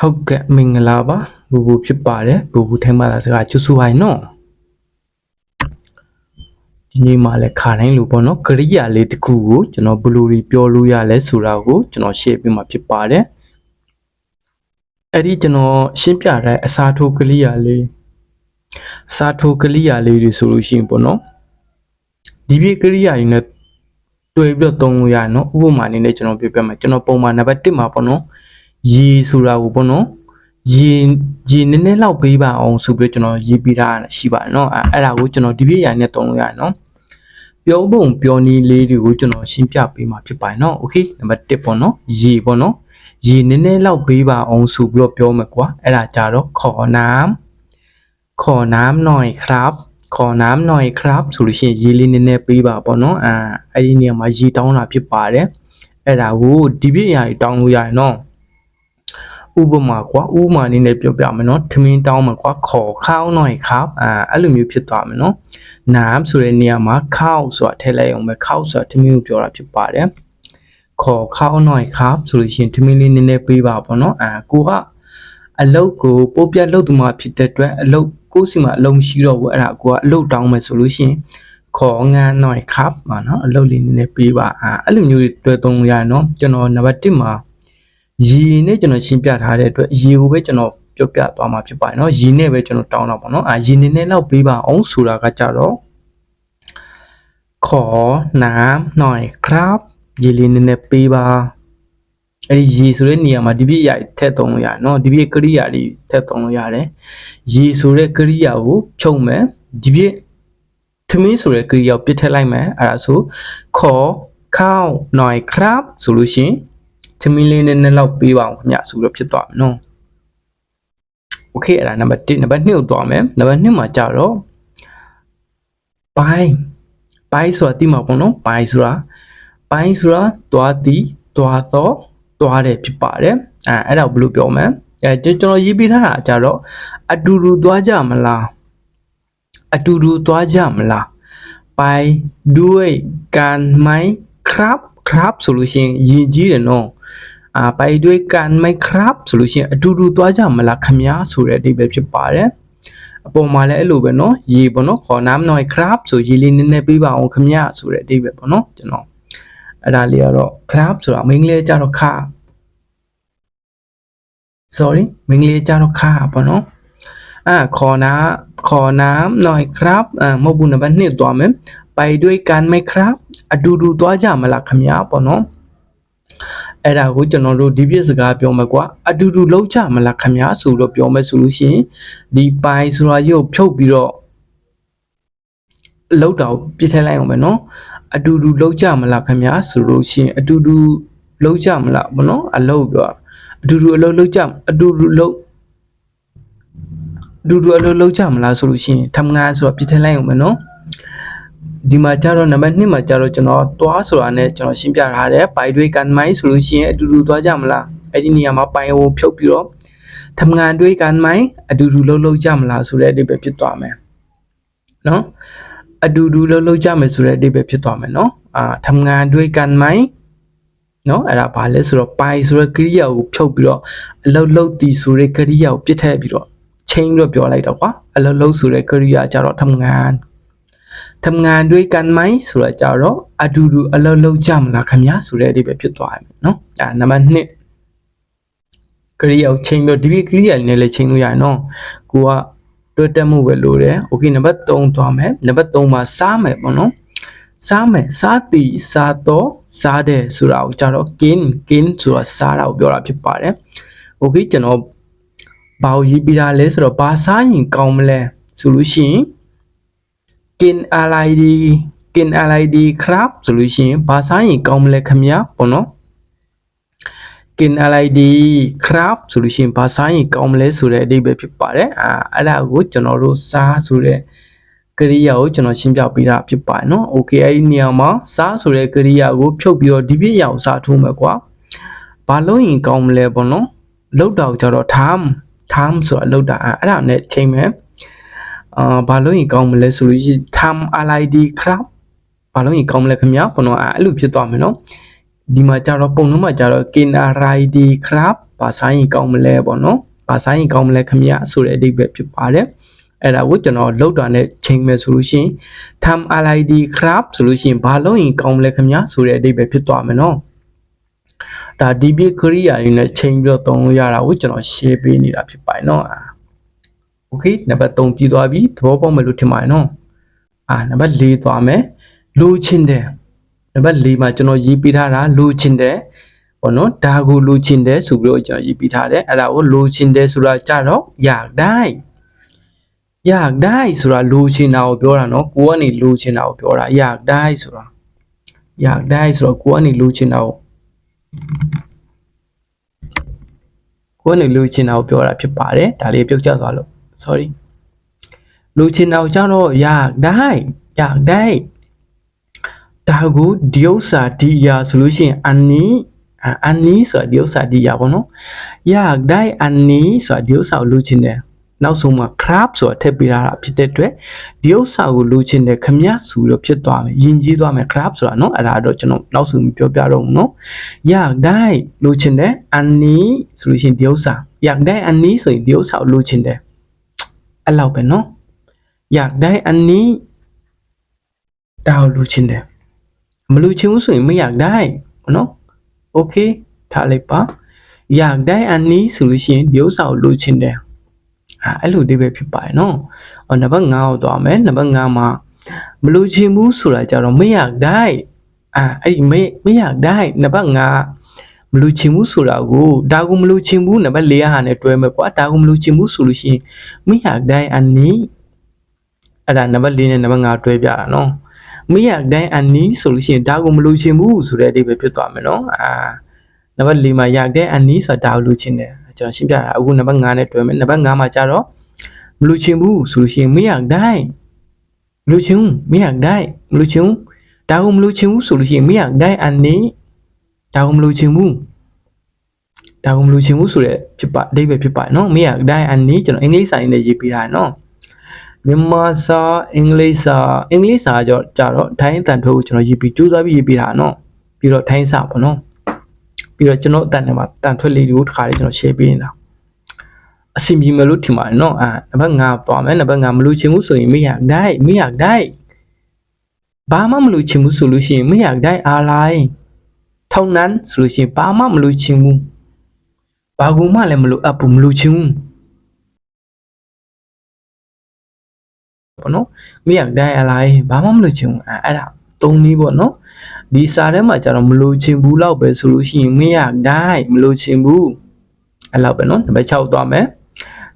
ဟုတ်ကဲ့မင်္ဂလာပါဘူဘူဖြစ်ပါတယ်ဘူဘူထိုင်းမာလာစကားချူဆူဟိုင်နော်ဒီနေ့မှလည်းခါတိုင်းလိုပေါ့နော်ကရိယာလေးတစ်ခုကိုကျွန်တော်ဘယ်လိုတွေပြောလို့ရလဲဆိုတာကိုကျွန်တော် share ပေးမှာဖြစ်ပါတယ်အဲ့ဒီကျွန်တော်ရှင်းပြတဲ့အစားထိုးကရိယာလေးအစားထိုးကရိယာလေးတွေဆိုလို့ရှိရင်ပေါ့နော်ဒီပြကရိယာတွေနဲ့တွေ့ပြီးတော့သုံးလို့ရတယ်နော်ဥပမာအနေနဲ့ကျွန်တော်ပြပြမယ်ကျွန်တော်ပုံမှန်နံပါတ်1မှာပေါ့နော် ရေဆိုတာကိုပေါ့နော်ရေရေနည်းနည်းလောက်ပေးပါအောင်ဆိုပြီးတော့ကျွန်တော်ရေးပြထားတာရှိပါတယ်เนาะအဲ့ဒါကိုကျွန်တော်ဒီပြရိုင်နဲ့တုံးလို့ရတယ်เนาะပြောပုံပြောနည်းလေးတွေကိုကျွန်တော်ရှင်းပြပေးမှာဖြစ်ပါတယ်เนาะโอเคနံပါတ်1ပေါ့เนาะရေပေါ့เนาะရေနည်းနည်းလောက်ပေးပါအောင်ဆိုပြီးတော့ပြောမယ်ကွာအဲ့ဒါကြတော့ခေါ်น้ำขอน้ำหน่อยครับขอน้ำหน่อยครับဆိုလို့ရှိရင်ရေလေးနည်းနည်းပေးပါပေါ့เนาะအာအဲ့ဒီနေရာမှာရေတောင်းတာဖြစ်ပါတယ်အဲ့ဒါကိုဒီပြရိုင်တောင်းလို့ရတယ်เนาะ ဥပမာကွာဥပမာလေးနဲ့ပြောပြမယ်နော်ထမင်းတောင်းမယ်ကွာခေါ်ခေါင်းတော့ခါအဲအဲ့လိုမျိုးဖြစ်သွားမယ်နော်နာမ်ဆိုတဲ့နေရာမှာခေါက်ဆိုတာထည့်လိုက်အောင်ပဲခေါက်ဆိုတာထမင်းကိုပြောတာဖြစ်ပါတယ်ခေါ်ခေါက်တော့ခါဆိုလို့ရှိရင်ထမင်းလေးနည်းနည်းပေးပါပေါ့နော်အဲကိုကအလုတ်ကိုပိုးပြတ်လုတ်သူမှဖြစ်တဲ့အတွက်အလုတ်ကိုစီမှာအလုံးရှိတော့ဘူးအဲ့ဒါကိုကအလုတ်တောင်းမယ်ဆိုလို့ရှိရင်ခေါ်ငန်းတော့ခါပါနော်အလုတ်လေးနည်းနည်းပေးပါအဲအဲ့လိုမျိုးတွေတွေ့သုံးရနော်ကျွန်တော်နံပါတ်1မှာ ရေနဲ့ကျွန်တော်ရှင်းပြထားတဲ့အတွက်ရေကိုပဲကျွန်တော်ပြောပြသွားမှာဖြစ်ပါတယ်เนาะရေနဲ့ပဲကျွန်တော်တောင်းတာပေါ့เนาะအာရေနေနဲ့လောက်ပေးပါအောင်ဆိုတာကကြတော့ขอน้ำหน่อยครับရေလေးနည်းနည်းပေးပါအဲ့ဒီရေဆိုတဲ့နေရာမှာဒီပြည့်ရထည့်သုံးလို့ရတယ်เนาะဒီပြည့်ကရိယာလေးထည့်သုံးလို့ရတယ်ရေဆိုတဲ့ကရိယာကိုခြုံမယ်ဒီပြည့်သမင်းဆိုတဲ့ကရိယာကိုပြစ်ထည့်လိုက်မယ်အဲ့ဒါဆိုขอข้าวหน่อยครับဆိုလို့ရှိရင် သမီးလေးနဲ့နှစ်လောက်ပေးပါအောင်ခင်ဗျဆိုတော့ဖြစ်သွားမယ်နော်โอเคအဲ့ဒါနံပါတ်1နံပါတ်2ကိုသွားမယ်နံပါတ်2မှာကြတော့ဘိုင်းဘိုင်းဆိုတာတိမှာပေါ့နော်ဘိုင်းဆိုတာဘိုင်းဆိုတာတွားတီတွားတော့တွားတယ်ဖြစ်ပါတယ်အဲအဲ့ဒါကိုဘယ်လိုပြောမလဲအဲကျွန်တော်ရေးပေးထားတာကြတော့အတူတူသွားကြမလားအတူတူသွားကြမလားไปด้วยกันไหมครับครับဆိုလို့ရှိရင်ယဉ်ကြီးတယ်နော် အာไปด้วยกันไหมครับဆိုလို့ရှိရင်အတူတူသွားကြမလားခမညာဆိုတဲ့အဓိပ္ပာယ်ဖြစ်ပါတယ်အပေါ်မှာလည်းအဲ့လိုပဲเนาะရေပေါ့เนาะခေါ်น้ำหน่อยครับဆိုရေလေးနည်းနည်းပေးပါအောင်ခမညာဆိုတဲ့အဓိပ္ပာယ်ပေါ့เนาะကျွန်တော်အဲ့ဒါလေးကတော့ ครับဆိုတာမင်္ဂလိကျတော့ခ sorry မင်္ဂလိကျတော့ခပေါ့เนาะအာခေါ်น้ำခေါ်น้ำหน่อยครับอ่าမဟုတ်ဘူးနံပါတ်2သွားမယ်ไปด้วยกันไหมครับအတူတူသွားကြမလားခမညာပေါ့เนาะ အဲ့ဒါကိုကျွန်တော်တို့ဒီပြစ်စကားပြောမှာကွာအတူတူလောက်ချမလားခင်ဗျာဆိုတော့ပြောမယ်ဆိုလို့ရှိရင်ဒီပိုင်ဆိုတာရုပ်ဖြုတ်ပြီးတော့လောက်တော့ပြစ်ထည့်လိုက်အောင်ပဲနော်အတူတူလောက်ကြမလားခင်ဗျာဆိုလို့ရှိရင်အတူတူလောက်ကြမလားဘောနော်အလုပ်ပြောအတူတူအလုပ်လောက်ကြအတူတူလောက်အတူတူအလုပ်လောက်ကြမလားဆိုလို့ရှိရင်ထမငါဆိုတော့ပြစ်ထည့်လိုက်အောင်ပဲနော် ဒီမှာကျတော့နံပါတ်1မှာကျတော့ကျွန်တော်သွားဆိုတာနဲ့ကျွန်တော်ရှင်းပြထားတယ်ဘိုင်တွေကန်မိုင်းဆိုလို့ရှိရင်အတူတူသွားကြမလားအဲ့ဒီနေရာမှာပိုင်ဟိုဖြုတ်ပြီးတော့ထမငန်တွေကန်မိုင်းအတူတူလှုပ်လှုပ်ကြမလားဆိုတဲ့အဓိပ္ပာယ်ဖြစ်သွားမယ်နော်အတူတူလှုပ်လှုပ်ကြမယ်ဆိုတဲ့အဓိပ္ပာယ်ဖြစ်သွားမယ်နော်အာထမငန်တွေကန်မိုင်းနော်အဲ့ဒါဘာလဲဆိုတော့ပိုင်ဆိုတဲ့ကရိယာကိုဖြုတ်ပြီးတော့အလုတ်လုတ်တီဆိုတဲ့ကရိယာကိုပြစ်ထည့်ပြီးတော့ချိန်ပြီးတော့ပြောလိုက်တော့ကွာအလုတ်လုတ်ဆိုတဲ့ကရိယာကြတော့ထမငန် ทำงานด้วยกันไหมဆိုတော့ကြတော့အတူတူအလုပ်လုပ်ကြမလားခင်ဗျာဆိုတဲ့အဓိပ္ပာယ်ဖြစ်သွားတယ်နော်အဲနံပါတ်1ကရိယာကိုချိန်ပြီးဒီကရိယာလေးနဲ့လည်းချိန်လို့ရတယ်နော်ကိုကတွတ်တက်မှုပဲလို့တယ်โอเคနံပါတ်3သွားမယ်နံပါတ်3မှာစားမယ်ပေါ့နော်စားမယ်စားတီစားတော့စားတယ်ဆိုတာကိုကြတော့ kin kin ဆိုတာစားတာကိုပြောတာဖြစ်ပါတယ်โอเคကျွန်တော်ဘာကိုရေးပြတာလဲဆိုတော့ဘာစားရင်ကောင်းမလဲဆိုလို့ရှိရင် กินอะไรดีกินอะไรดีครับဆိုလို့ရှိရင်ဘာစားရင်ကောင်းမလဲခင်ဗျာပေါ့နော်กินอะไรดีครับဆိုလို့ရှိရင်ဘာစားရင်ကောင်းမလဲဆိုတဲ့အဓိပ္ပာယ်ဖြစ်ပါတယ်အာအဲ့ဒါကိုကျွန်တော်တို့စားဆိုတဲ့ကရိယာကိုကျွန်တော်ရှင်းပြပေးတာဖြစ်ပါတယ်နော်โอเคအဲ့ဒီနေရာမှာစားဆိုတဲ့ကရိယာကိုဖြုတ်ပြီးတော့ဒီပြည့်ရအောင်စားထိုးမယ်ကွာဘာလို့ရင်ကောင်းမလဲပေါ့နော်လောက်တော့ကြတော့ time time ဆိုတာလောက်တာအဲ့ဒါနဲ့ချိန်မယ် အာဘာလို့ရင်ကောင်းမလဲဆိုလို့ရှိ time lid crop ဘာလို့ရင်ကောင်းမလဲခင်ဗျာဘုံတော့အဲ့လိုဖြစ်သွားမယ်နော်ဒီမှာကြတော့ပုံလုံးမှာကြတော့ knrid crop ဘာဆိုင်ရင်ကောင်းမလဲပေါ့နော်ဘာဆိုင်ရင်ကောင်းမလဲခင်ဗျာဆိုတဲ့အဓိပ္ပာယ်ဖြစ်ပါတယ်အဲ့ဒါကိုကျွန်တော်လောက်တာနဲ့ချိန်မယ်ဆိုလို့ရှိရင် time lid crop ဆိုလို့ရှိရင်ဘာလို့ရင်ကောင်းမလဲခင်ဗျာဆိုတဲ့အဓိပ္ပာယ်ဖြစ်သွားမယ်နော်ဒါဒီပြခရိယာရင်းနဲ့ချိန်ပြီးတော့သုံးလို့ရတာကိုကျွန်တော် share ပေးနေတာဖြစ်ပါတယ်နော် โอเคနံပါတ်3ပြီးသွားပြီသဘောပေါက်မယ်လို့ထင်ပါတယ်နော်အာနံပါတ်4သွားမယ်လူချင်းတယ်နံပါတ်4မှာကျွန်တော်ရေးပေးထားတာလူချင်းတယ်ပေါ့နော်ဒါကိုလူချင်းတယ်ဆိုပြီးတော့ကျွန်တော်ရေးပေးထားတယ်အဲ့ဒါကိုလူချင်းတယ်ဆိုတာကြတော့อยากได้อยากได้ဆိုတာလူချင်းတာကိုပြောတာနော်ကိုကနေလူချင်းတာကိုပြောတာอยากได้ဆိုတာอยากได้ဆိုတော့ကိုကနေလူချင်းတာကိုကိုကနေလူချင်းတာကိုပြောတာဖြစ်ပါတယ်ဒါလေးပြုတ်ကျသွားလို့ sorry လူချင်းတာကိုကြတော့อยากได้อยากได้ဒါကိုဒီဥစ္စာဒီအရာဆိုလို့ရှိရင်အန်နီအန်နီဆိုတာဒီဥစ္စာဒီအရာပေါ့နော်อยากได้อันนี้ဆိုတာဒီဥစ္စာကိုလူချင်းတယ်နောက်ဆုံးမှာ crab ဆိုတာထည့်ပေးထားတာဖြစ်တဲ့အတွက်ဒီဥစ္စာကိုလူချင်းတယ်ခမဆိုပြီးတော့ဖြစ်သွားမယ်ယဉ်ကျေးသွားမယ် crab ဆိုတာเนาะအဲ့ဒါတော့ကျွန်တော်နောက်ဆုံးပြောပြတော့မယ်เนาะอยากได้လူချင်းတယ်อันนี้ဆိုလို့ရှိရင်ဒီဥစ္စာอยากได้อันนี้ဆိုရင်ဒီဥစ္စာကိုလူချင်းတယ် အဲ့လောက်ပဲเนาะอยากได้อันนี้ဒါကိုလူချင်းတယ်မလူချင်းဘူးဆိုရင်မอยากได้เนาะโอเคထားလိုက်ပါอยากได้อันนี้ဆိုလို့ရှိရင်ဒီဥစ္စာကိုလူချင်းတယ်ဟာအဲ့လိုအဓိပ္ပာယ်ဖြစ်ပါတယ်နော်။အော်နံပါတ်5ကိုသွားမယ်။နံပါတ်5မှာမလူချင်ဘူးဆိုတာကြတော့မอยากได้အာအဲ့ဒီမမอยากได้နံပါတ်5 မလူချင်ဘူးဆိုတာကိုဒါကိုမလူချင်ဘူးနံပါတ်၄ဟာနဲ့တွဲမယ်ကွာဒါကိုမလူချင်ဘူးဆိုလို့ရှိရင်မိဟာဒိုင်အနီအဲ့ဒါနံပါတ်၄နဲ့နံပါတ်၅တွဲပြတာနော်မိရဒိုင်အနီဆိုလို့ရှိရင်ဒါကိုမလို့ချင်ဘူးဆိုတဲ့အဓိပ္ပာယ်ဖြစ်သွားမယ်နော်အာနံပါတ်၄မှာရတဲ့အနီဆိုတာဒါကိုလို့ချင်တယ်ကျွန်တော်ရှင်းပြတာအခုနံပါတ်5နဲ့တွဲမယ်နံပါတ်5မှာကြတော့မလို့ချင်ဘူးဆိုလို့ရှိရင်မိရဒိုင်မလို့ချင်ဘူးမိရဒိုင်မလို့ချင်ဘူးဒါကိုမလို့ချင်ဘူးဆိုလို့ရှိရင်မိရဒိုင်အနီ ဒါကိုမလူချင်ဘူးဒါကိုမလူချင်ဘူးဆိုတဲ့ဖြစ်ပါအဓိပ္ပာယ်ဖြစ်ပါတယ်နော်မอยากได้อันนี้ကျွန်တော်အင်္ဂလိပ်စာရင်းနဲ့ရေးပေးထားတယ်နော်မြန်မာစာအင်္ဂလိပ်စာအင်္ဂလိပ်စာကြောကြတော့ထိုင်းအတန်ထိုးကိုကျွန်တော်ရေးပြီးစူးစမ်းပြီးရေးပေးတာနော်ပြီးတော့ထိုင်းစာပေါ့နော်ပြီးတော့ကျွန်တော်အတန်ထဲမှာတန်ထွက်လေးတွေကိုတစ်ခါလေးကျွန်တော် share ပေးနေတာအစီမြင်မလို့ထင်ပါတယ်နော်အာနံပါတ်5သွားမယ်နံပါတ်5မလို့ချင်ဘူးဆိုရင်မอยากได้မอยากได้ဘာမှမလို့ချင်ဘူးဆိုလို့ရှိရင်မอยากได้อะไ รเท่านั้นဆိုလို့ရှိရင်ဘာမှမလို့ချင်ဘူးဘာကူမှလည်းမလို့အပ်ဘူးမလို့ချင်ဘူးပေါ့နော်မอยากได้อะไรဘာမှမလို့ချင်ဘူးအဲအဲ့ဒါသုံးနည်းပေါ့နော်ဒီစာထဲမှာကျတော့မလို့ချင်ဘူးလောက်ပဲဆိုလို့ရှိရင်မอยากได้မလို့ချင်ဘူးအဲ့လောက်ပဲနော်နံပါတ်6သွားမယ်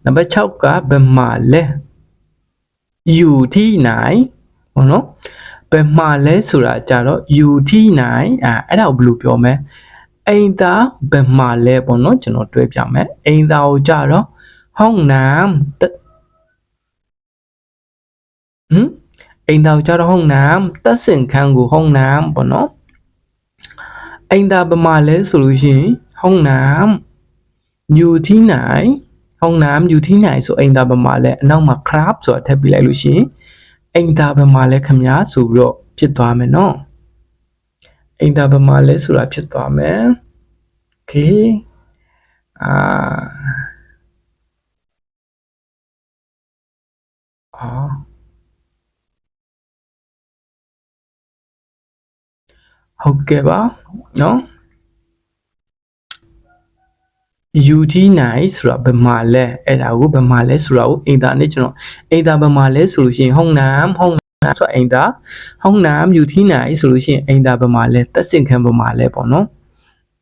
နံပါတ်6ကဘယ်မှာလဲอยู่ที่ไหนပေါ့နော် ဘယ်မှာလဲဆိုတာကြတော့อยู่ที่ไหนอ่ะအဲ့ဒါကိုဘယ်လိုပြောမလဲအိမ်သားဘယ်မှာလဲပေါ့နော်ကျွန်တော်တွဲပြမယ်အိမ်သားကိုကြတော့ห้องน้ำဟမ်အိမ်သားကိုကြတော့ห้องน้ำတက်စင်ခန်းကိုห้องน้ำပေါ့နော်အိမ်သားဘယ်မှာလဲဆိုလို့ရှိရင်ห้องน้ำอยู่ที่ไหนห้องน้ำอยู่ที่ไหนဆိုအိမ်သားဘယ်မှာလဲအနောက်မှာ crab ဆိုတာထည့်ပြလိုက်လို့ရှိရင် အိမ်သားဘယ်မှာလဲခင်ဗျာဆိုပြီးတော့ဖြစ်သွားမယ်နော်အိမ်သားဘယ်မှာလဲဆိုတာဖြစ်သွားမယ် okay အာအော်ဟုတ်ကဲ့ပါနော် ယူတီနိုင်ဆိုတာဘယ်မှာလဲအဲ့ဒါကိုဘယ်မှာလဲဆိုတာကိုအိမ်သားနဲ့ကျွန်တော်အိမ်သားဘယ်မှာလဲဆိုလို့ရှိရင်ห้องน้ำห้องน้ำဆိုအိမ်သားห้องน้ำอยู่ที่ไหนဆိုလို့ရှိရင်အိမ်သားဘယ်မှာလဲတက်စင်ခံဘယ်မှာလဲပေါ့နော်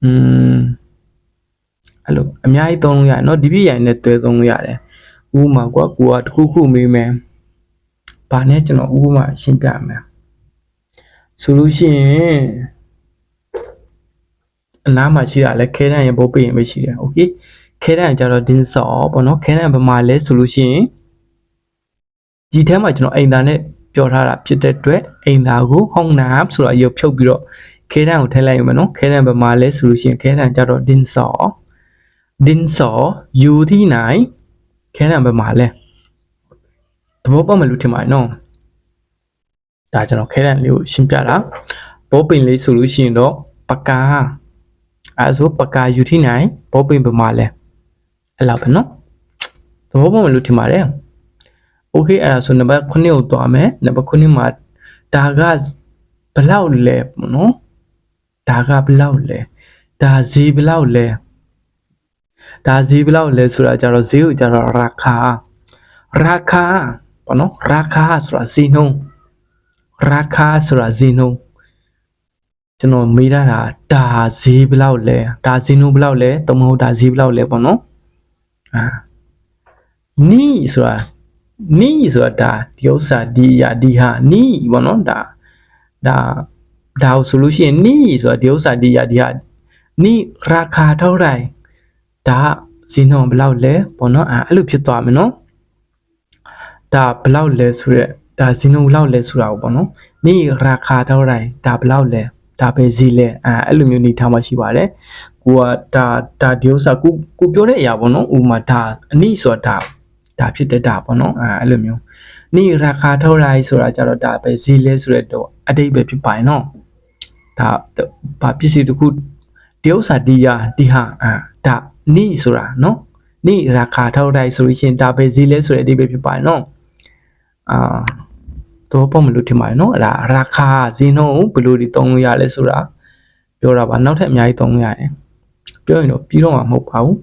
อืมအဲ့လိုအများကြီးသုံးလို့ရတယ်เนาะဒီပြည့်ရိုင်နဲ့တွဲသုံးလို့ရတယ်ဥပမာကွာကိုကတစ်ခုခုမေးမယ်ဘာနဲ့ကျွန်တော်ဥပမာရှင်းပြမယ်ဆိုလို့ရှိရင် အနားမှာရှိတာလဲခဲတန်းရပုတ်ပြရင်ပဲရှိတယ်โอเคခဲတန်းကြတော့ဒင်းစောပေါ့နော်ခဲတန်းဘယ်မှာလဲဆိုလို့ရှိရင်ဒီထဲမှာကျွန်တော်အိမ်သားနဲ့ပြောထားတာဖြစ်တဲ့အတွက်အိမ်သားကိုห้องน้ำဆိုတာရုပ်ဖြုတ်ပြီးတော့ခဲတန်းကိုထည့်လိုက်ရမယ်နော်ခဲတန်းဘယ်မှာလဲဆိုလို့ရှိရင်ခဲတန်းကြတော့ဒင်းစောဒင်းစောယူที่ไหนခဲတန်းဘယ်မှာလဲသဘောပေါက်မယ်လို့ထင်ပါတယ်နော်ဒါကျွန်တော်ခဲတန်းလေးကိုရှင်းပြတာဘောပင်လေးဆိုလို့ရှိရင်တော့ပကာ အဲဆိုပကာယူထိနိုင်ဘောပင်ပမာလဲအဲ့လောက်ပဲနော်သဘောပေါက်မလို့ထင်ပါတယ်โอเคအဲ့ဒါဆိုနံပါတ်9ကိုသွားမယ်နံပါတ်9မှာဒါကဘလောက်လဲပေါ့နော်ဒါကဘလောက်လဲဒါဈေးဘလောက်လဲဒါဈေးဘလောက်လဲဆိုတာကြတော့ဈေးကိုကြတော့ရာခာရာခာပေါ့နော်ရာခာဆိုတာဈေးနှုန်းရာခာဆိုတာဈေးနှုန်း ကျွန်တော်မေးတာဒါဈေးဘလောက်လဲဒါဈေးနှုန်းဘလောက်လဲတမဟုတ်ဒါဈေးဘလောက်လဲပေါ့နော်အာနီးဆိုတာနီးဆိုတာဒါဒီဥစ္စာဒီအရာဒီဟာနီးပေါ့နော်ဒါဒါဒါဆိုလို့ရှိရင်နီးဆိုတာဒီဥစ္စာဒီအရာဒီဟာနီးရာခာเท่าไหร่ဒါဈေးနှုန်းဘယ်လောက်လဲပေါ့နော်အဲအဲ့လိုဖြစ်သွားမယ်နော်ဒါဘယ်လောက်လဲဆိုရက်ဒါဈေးနှုန်းဘယ်လောက်လဲဆိုတာကိုပေါ့နော်နီးရာခာเท่าไหร่ဒါဘယ်လောက်လဲ ဒါပဲဈေးလဲအဲအဲ့လိုမျိုးနေထားမှရှိပါတယ်ကိုကဒါဒါဒီဥစ္စာကိုကိုပြောတဲ့အရာပေါ့နော်ဥမာဒါအနိဆိုတာဒါဖြစ်တဲ့ဒါပေါ့နော်အဲအဲ့လိုမျိုးနိရခါထုတ်လိုက်ဆိုတာကြတော့ဒါပဲဈေးလဲဆိုတဲ့တော့အတိတ်ပဲဖြစ်ပါရင်နော်ဒါဘာပစ္စည်းတစ်ခုဒီဥစ္စာဒီဟာဒီဟာအဲဒါနိဆိုတာနော်နိရခါထုတ်လိုက်ဆိုလို့ရှိရင်ဒါပဲဈေးလဲဆိုတဲ့အတိတ်ပဲဖြစ်ပါရင်နော်အာ တော့ပုံမလို့ထင်ပါတယ်နော်အဲ့ဒါရာခာဈေးနှုန်းဘယ်လိုဒီသုံးလို့ရလဲဆိုတာပြောတာပါနောက်ထပ်အများကြီးသုံးလို့ရတယ်ပြောရင်တော့ပြီးတော့မှာမဟုတ်ပါဘူး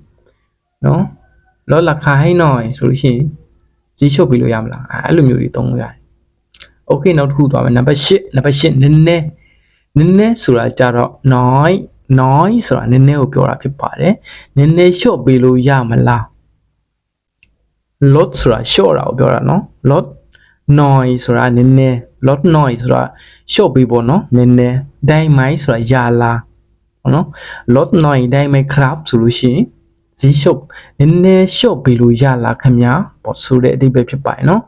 နော်လောလာခာဟိနော်ဆိုလို့ရှိရင်ဈေးချုပ်ပြီးလို့ရမလားအဲ့လိုမျိုးတွေသုံးလို့ရတယ်โอเคနောက်တစ်ခုသွားမယ်နံပါတ်8နံပါတ်8နည်းနည်းနည်းနည်းဆိုတာကြတော့ noise noise ဆိုတာနည်းနည်းကိုပြောတာဖြစ်ပါတယ်နည်းနည်း short ပေးလို့ရမလား lot ဆိုတာ short တာကိုပြောတာနော် lot noise ဆိုတာနည်းနည်း lot noise ဆိုတာ short ပေးပေါ့နော်နည်းနည်းဒိုင်မိုင်းဆိုတာယာလာပေါ့နော် lot noise ဒိုင်မိုင်း crab ဆိုလို့ရှိရင်ဈေးရှုပ်နည်းနည်းရှုပ်ပေးလို့ရလားခင်ဗျာပေါ့ဆိုတဲ့အဓိပ္ပာယ်ဖြစ်ပါတယ်နော်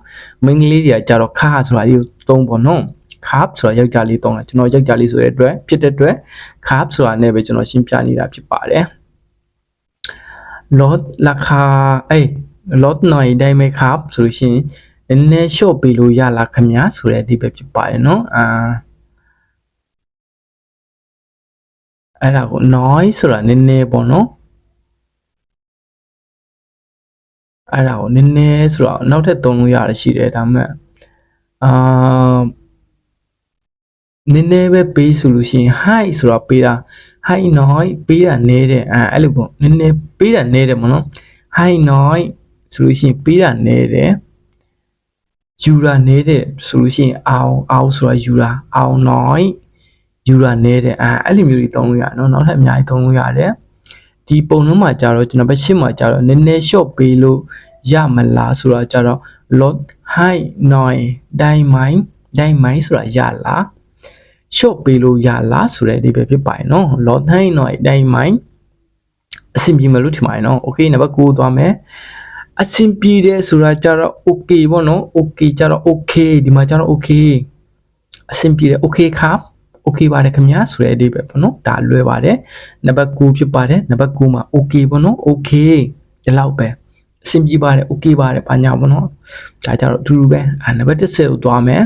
မိန်းကလေးတွေကကြတော့ခါဆိုတာဒီကိုသုံးပေါ့နော် carb ဆိုတာယောက်ျားလေးသုံးတယ်ကျွန်တော်ယောက်ျားလေးဆိုတဲ့အတွက်ဖြစ်တဲ့အတွက် carb ဆိုတာနဲ့ပဲကျွန်တော်ရှင်းပြနေတာဖြစ်ပါတယ် lot ราคาเอ้ย lot หน่อยได้ไหมครับဆိုလို့ရှိရင် နည်းနည်း short ပေးလို့ရလားခင်ဗျာဆိုတဲ့အဓိပ္ပာယ်ဖြစ်ပါတယ်เนาะအာအဲ့ဒါကို noise ဆိုတာနည်းနည်းပေါ့နော်အဲ့ဒါကိုနည်းနည်းဆိုတော့နောက်ထပ်သုံးလို့ရတယ်ရှိတယ်ဒါပေမဲ့အာနည်းနည်းပဲပေးဆိုလို့ရှိရင် high ဆိုတော့ပေးတာ high noise ပေးတာနည်းတယ်အဲအဲ့လိုပေါ့နည်းနည်းပေးတာနည်းတယ်မနော် high noise ဆိုလို့ရှိရင်ပေးတာနည်းတယ် ယူတာနည်းတယ်ဆိုလို့ရှိရင်အောင်အောင်ဆိုတာယူတာအောင် noise ယူတာနည်းတယ်အဲအဲ့လိုမျိုးတွေသုံးလို့ရတယ်နော်နောက်ထပ်အများကြီးသုံးလို့ရတယ်ဒီပုံနှုံးမှာကြတော့ကျွန်တော်ပဲရှင်းမှာကြတော့နည်းနည်း short ပေးလို့ရမလားဆိုတော့ကြတော့ lot high noise ဒိုင်မိုင်းဒိုင်မိုင်းဆိုတာရလား short ပေးလို့ရလားဆိုတဲ့အဓိပ္ပာယ်ဖြစ်ပါတယ်နော် lot high noise ဒိုင်မိုင်းအဆင်ပြေမလို့ထင်ပါတယ်နော် okay နံပါတ်9သွားမယ် အဆင်ပြေတယ်ဆိုတာကြတော့ okay ပေါ့နော် okay ကြတော့ okay ဒီမှာကြတော့ okay အဆင်ပြေတယ် okay ครับ okay ပါတယ်ခင်ဗျာဆိုတဲ့အဓိပ္ပာယ်ပေါ့နော်ဒါလွယ်ပါတယ်နံပါတ်9ဖြစ်ပါတယ်နံပါတ်9မှာ okay ပေါ့နော် okay ဒီလောက်ပဲအဆင်ပြေပါတယ် okay ပါတယ်ဘာညာပေါ့နော်ဒါကြတော့အတူတူပဲအာနံပါတ်10ကိုသွားမယ်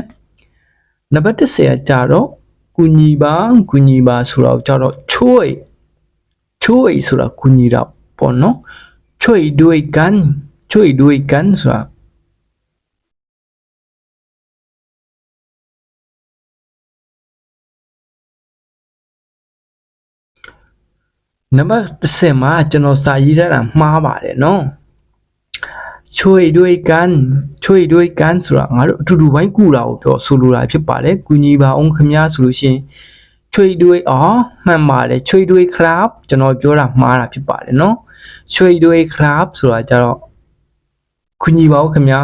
နံပါတ်10ကကြတော့ကုညီပါကုညီပါဆိုတော့ကြတော့ချွေချွေဆိုတာကုညီတော့ပေါ့နော်ချွေด้วยกัน ချွေด้วยกันဆိုတာနံပါတ်10မှာကျွန်တော်စာရေးထားတာမှားပါတယ်နော်ช่วยด้วยกันช่วยด้วยกันဆိုတာငါတို့အတူတူဝိုင်းကူတာကိုပြောဆိုလိုတာဖြစ်ပါတယ်ကူညီပါအောင်ခင်ဗျာဆိုလို့ရှိရင်ช่วยด้วยอ๋อမှန်ပါတယ်ช่วยด้วยครับကျွန်တော်ပြောတာမှားတာဖြစ်ပါတယ်เนาะช่วยด้วยครับဆိုတာကြတော့ ကူညီပါဦးခင်ဗျာ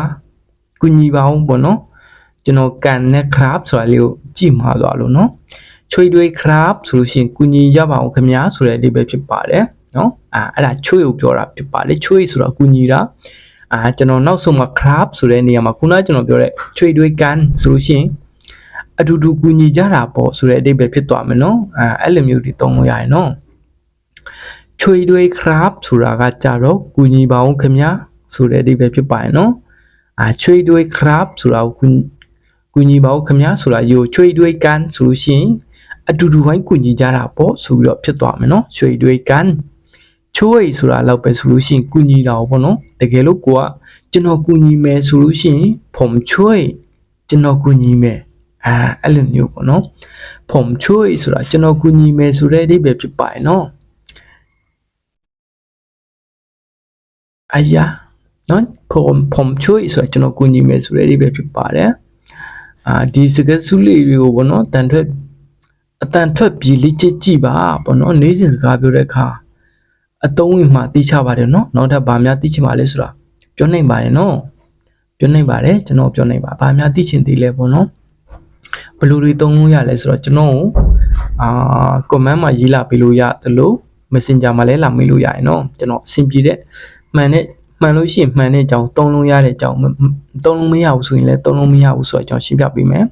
ကူညီပါအောင်ပေါ့နော်ကျွန်တော်ကန်နဲ့ crab ဆိုတာလေးကိုကြည့်မှာသွားလို့နော်ချွေတွေ crab ဆိုလို့ရှိရင်ကူညီရပါအောင်ခင်ဗျာဆိုတဲ့အဓိပ္ပာယ်ဖြစ်ပါတယ်နော်အာအဲ့ဒါချွေကိုပြောတာဖြစ်ပါတယ်ချွေဆိုတော့ကူညီတာအာကျွန်တော်နောက်ဆုံးမှာ crab ဆိုတဲ့နေရာမှာခုနကကျွန်တော်ပြောတဲ့ချွေတွေကန်ဆိုလို့ရှိရင်အတူတူကူညီကြတာပေါ့ဆိုတဲ့အဓိပ္ပာယ်ဖြစ်သွားမယ်နော်အဲအဲ့လိုမျိုးဒီသုံးလို့ရရင်နော်ချွေတွေ crab ဆိုတာကကြတော့ကူညီပါအောင်ခင်ဗျာ ဆိုတဲ့အဓိပ္ပာယ်ဖြစ်ပါတယ်နော်။အာချွေတွေ crab ဆိုတာကိုကုညီပါဦးခင်ဗျာဆိုတာယိုချွေတွေကန်ဆိုလို့ရှိရင်အတူတူပိုင်းကုညီကြတာပေါ့ဆိုပြီးတော့ဖြစ်သွားမယ်နော်။ချွေတွေကန်ချွေဆိုတာလောက်ပဲဆိုလို့ရှိရင်ကုညီတာပေါ့နော်။တကယ်လို့ကိုကကျွန်တော်ကုညီမယ်ဆိုလို့ရှိရင်ဖုံချွေကျွန်တော်ကုညီမယ်အဲအဲ့လိုမျိုးပေါ့နော်။ဖုံချွေဆိုတာကျွန်တော်ကုညီမယ်ဆိုတဲ့အဓိပ္ပာယ်ဖြစ်ပါတယ်နော်။哎呀！ နော်ဖုံဖုံချွေဆိုတော့ကျွန်တော်ကူညီမယ်ဆိုတဲ့အဓိပ္ပာယ်ဖြစ်ပါတယ်အာဒီစကားစုလေးတွေကိုဘောနော်တန်ထွက်အတန်ထွက်ပြီးလေ့ကျင့်ကြည့်ပါဘောနော်နေ့စဉ်စကားပြောတဲ့အခါအတုံးဝင်မှသိချပါတယ်နော်နောက်ထပ်ဗာများသိချင်ပါလဲဆိုတာပြောနိုင်ပါတယ်နော်ပြောနိုင်ပါတယ်ကျွန်တော်ပြောနိုင်ပါဗာများသိချင်သေးလဲဘောနော်ဘလူတွေသုံးလို့ရလဲဆိုတော့ကျွန်တော်အာ comment မှာရေးလာပေးလို့ရတယ်လို့ messenger မှာလည်းလာမေးလို့ရတယ်နော်ကျွန်တော်အဆင်ပြေတဲ့မှန်တဲ့ မှန်လို့ရှိရင်မှန်တဲ့အကြောင်းသုံးလို့ရတဲ့အကြောင်းမသုံးလို့မရဘူးဆိုရင်လည်းသုံးလို့မရဘူးဆိုတော့ကျွန်တော်ရှင်းပြပေးမယ်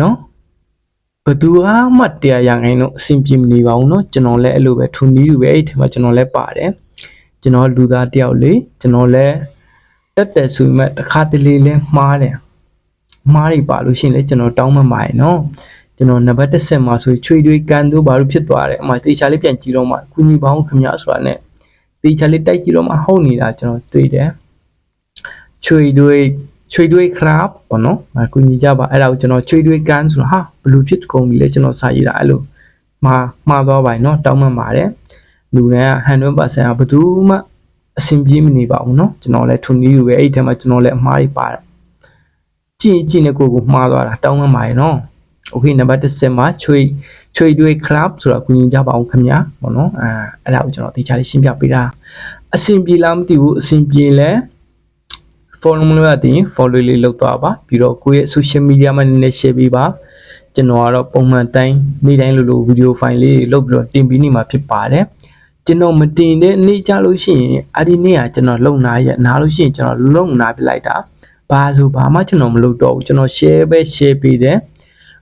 နော်ဘယ်သူမှတရားရငိုင်းတော့အဆင်ပြေမနေပါဘူးเนาะကျွန်တော်လည်းအဲ့လိုပဲထူနီးလူပဲအဲ့ဒီမှာကျွန်တော်လည်းပါတယ်ကျွန်တော်လူသားတယောက်လေကျွန်တော်လည်းတက်တယ်ဆိုပေမဲ့တစ်ခါတလေလဲမှားတယ်မှားတွေပါလို့ရှိရင်လည်းကျွန်တော်တောင်းမှမှာရယ်เนาะကျွန်တော်နံပါတ်တစ်ဆက်မှာဆိုချွေတွေကန်တို့ဘာလို့ဖြစ်သွားတယ်အမှတေချာလေးပြန်ကြည့်တော့မှကုညီပေါင်းခင်ဗျာဆိုတာ ਨੇ တေချာလေးတိုက်ကြည့်တော့မှဟုတ်နေတာကျွန်တော်တွေ့တယ်ချွေတွေချွေတွေครับပေါ့နော်။အကူညီကြပါအဲ့ဒါကိုကျွန်တော်ချွေတွေကန်ဆိုတော့ဟာဘလို့ဖြစ်ကုန်ပြီလဲကျွန်တော်စာရေးတာအဲ့လိုမှားမှားသွားပါ යි နော်တောင်းမှပါတယ်။လူတွေက100%ကဘယ်သူမှအဆင်ပြေမနေပါဘူးနော်။ကျွန်တော်လည်းထုံနည်းယူပဲအဲ့ဒီထဲမှာကျွန်တော်လည်းအမှားတွေပါတယ်။ကြည့်ကြည့်နေကိုကိုမှားသွားတာတောင်းမှပါတယ် နော်။ Okay နံပါတ်10မှာချွေချွေတွေ club ဆိုတာကူညီကြပါအောင်ခင်ဗျာပေါ့နော်အဲအဲ့ဒါကိုကျွန်တော်တေချာလေးရှင်းပြပေးတာအဆင်ပြေလားမသိဘူးအဆင်ပြေလဲ follow မလို့ရတဲ့ follow လေးလုပ်သွားပါပြီးတော့ကိုယ့်ရဲ့ social media မှာနည်းနည်း share ပေးပါကျွန်တော်ကတော့ပုံမှန်တိုင်းနေ့တိုင်းလိုလို video file လေးတွေလုပ်ပြီးတော့တင်ပေးနေမှာဖြစ်ပါတယ်ကျွန်တော်မတင်တဲ့နေ့ကြလို့ရှိရင်အဲ့ဒီနေ့ကကျွန်တော်လုံနာရဲ့နားလို့ရှိရင်ကျွန်တော်လုံနာပြလိုက်တာဘာဆိုဘာမှကျွန်တော်မလုပ်တော့ဘူးကျွန်တော် share ပဲ share ပေးတယ်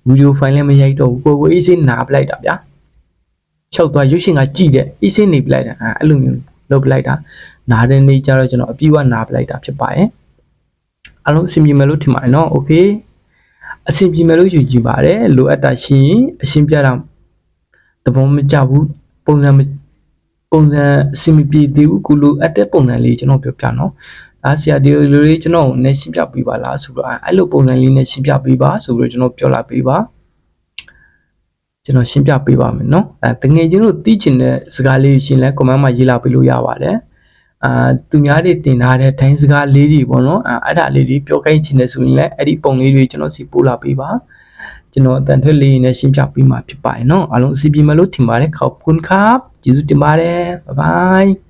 video file လည်းမရိုက်တော့ဘူးကိုကိုအေးစိနားပလိုက်တာဗျာ၆သွားရုပ်ရှင်ကကြည့်တယ်အေးစိနေပလိုက်တာအဲ့လိုမျိုးလုပ်ပလိုက်တာနားတဲ့နေ့ကျတော့ကျွန်တော်အပြည့်အဝနားပလိုက်တာဖြစ်ပါတယ်အလုံးအဆင်ပြေမယ်လို့ထင်ပါတယ်နော်โอเคအဆင်ပြေမယ်လို့ယူကြည့်ပါတယ်လိုအပ်တာရှိရင်အရှင်းပြတာသဘောမကျဘူးပုံစံပုံစံအဆင်မပြေသေးဘူးကုလိုအပ်တဲ့ပုံစံလေးကျွန်တော်ပြောပြနော် ဒါဆရာဒီလိုလေးကျွန်တော်နဲ့ရှင်းပြပေးပါလားဆိုတော့အဲ့လိုပုံစံလေးနဲ့ရှင်းပြပေးပါဆိုပြီးတော့ကျွန်တော်ပြောလာပေးပါကျွန်တော်ရှင်းပြပေးပါမယ်နော်အဲတငယ်ချင်းတို့သိချင်တဲ့စကားလေးရှင်လဲ comment မှာရေးလာပေးလို့ရပါတယ်အာသူများတွေတင်ထားတဲ့ဒိုင်းစကားလေးတွေပေါ့နော်အဲအဲ့ဒါလေးတွေပြောခိုင်းချင်တယ်ဆိုရင်လည်းအဲ့ဒီပုံလေးတွေကျွန်တော်စီပို့လာပေးပါကျွန်တော်အတန်ထွက်လေးနဲ့ရှင်းပြပေးမှာဖြစ်ပါတယ်เนาะအားလုံးအစီအပြေမလို့ထင်ပါတယ်ขอบคุณครับကျေးဇူးတင်ပါတယ် bye bye